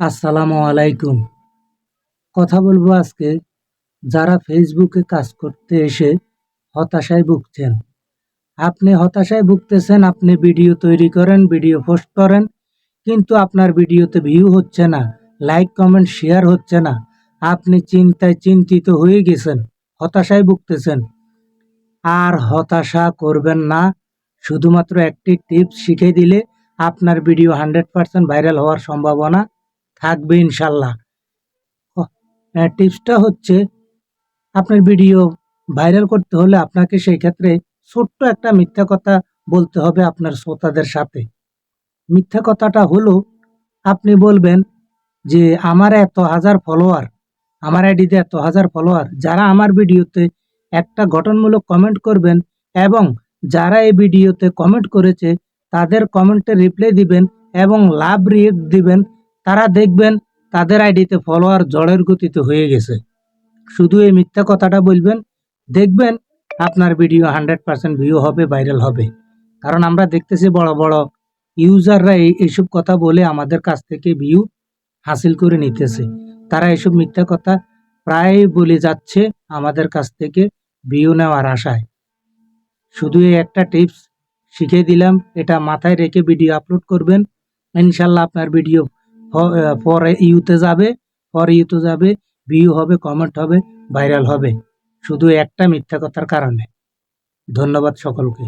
আসসালামু আলাইকুম। কথা বলব আজকে যারা ফেসবুকে কাজ করতে এসে হতাশায় ভুগছেন। আপনি হতাশায় ভুগতেছেন, আপনি ভিডিও তৈরি করেন, ভিডিও পোস্ট করেন, কিন্তু আপনার ভিডিওতে ভিউ হচ্ছে না লাইক কমেন্ট শেয়ার হচ্ছে না। আপনি চিন্তায় চিন্তিত হয়ে গেছেন, হতাশায় ভুগতেছেন। আর হতাশা করবেন না, শুধুমাত্র একটি টিপস শিখে দিলে আপনার ভিডিও হান্ড্রেড পার্সেন্ট ভাইরাল হওয়ার সম্ভাবনা থাকবে ইনশাল্লাহ। টিপসটা হচ্ছে আপনার ভিডিও ভাইরাল করতে হলে আপনাকে সেই ক্ষেত্রে ছোট্ট একটা মিথ্যা কথা বলতে হবে আপনার শ্রোতাদের সাথে। মিথ্যা কথাটা হলো, আপনি বলবেন যে, আমার এত হাজার ফলোয়ার, আমার আইডিতে এত হাজার ফলোয়ার। যারা আমার ভিডিওতে একটা গঠনমূলক কমেন্ট করবেন এবং যারা এই ভিডিওতে কমেন্ট করেছে, তাদের কমেন্টে রিপ্লাই দিবেন এবং লাভ রিয়েক্ট দিবেন তারা দেখবেন তাদের আইডিতে ফলোয়ার জড়ের গতিতে হয়ে গেছে। শুধু এই মিথ্যা কথাটা বলবেন, দেখবেন আপনার ভিডিও হান্ড্রেড পার্সেন্ট ভিউ হবে ভাইরাল হবে। কারণ আমরা দেখতেছি বড় বড় ইউজাররা এই, এইসব কথা বলে আমাদের কাছ থেকে ভিউ হাসিল করে নিতেছে। তারা এসব মিথ্যা কথা প্রায় বলে যাচ্ছে আমাদের কাছ থেকে ভিউ নেওয়ার আশায়। শুধু এই একটা টিপস শিখে দিলাম, এটা মাথায় রেখে ভিডিও আপলোড করবেন। ইনশাল্লাহ আপনার ভিডিও পরে ইউতে যাবে, পরে ইউতে যাবে ভিউ হবে কমেন্ট হবে ভাইরাল হবে। শুধু একটা মিথ্যা কথার কারণে। ধন্যবাদ সকলকে।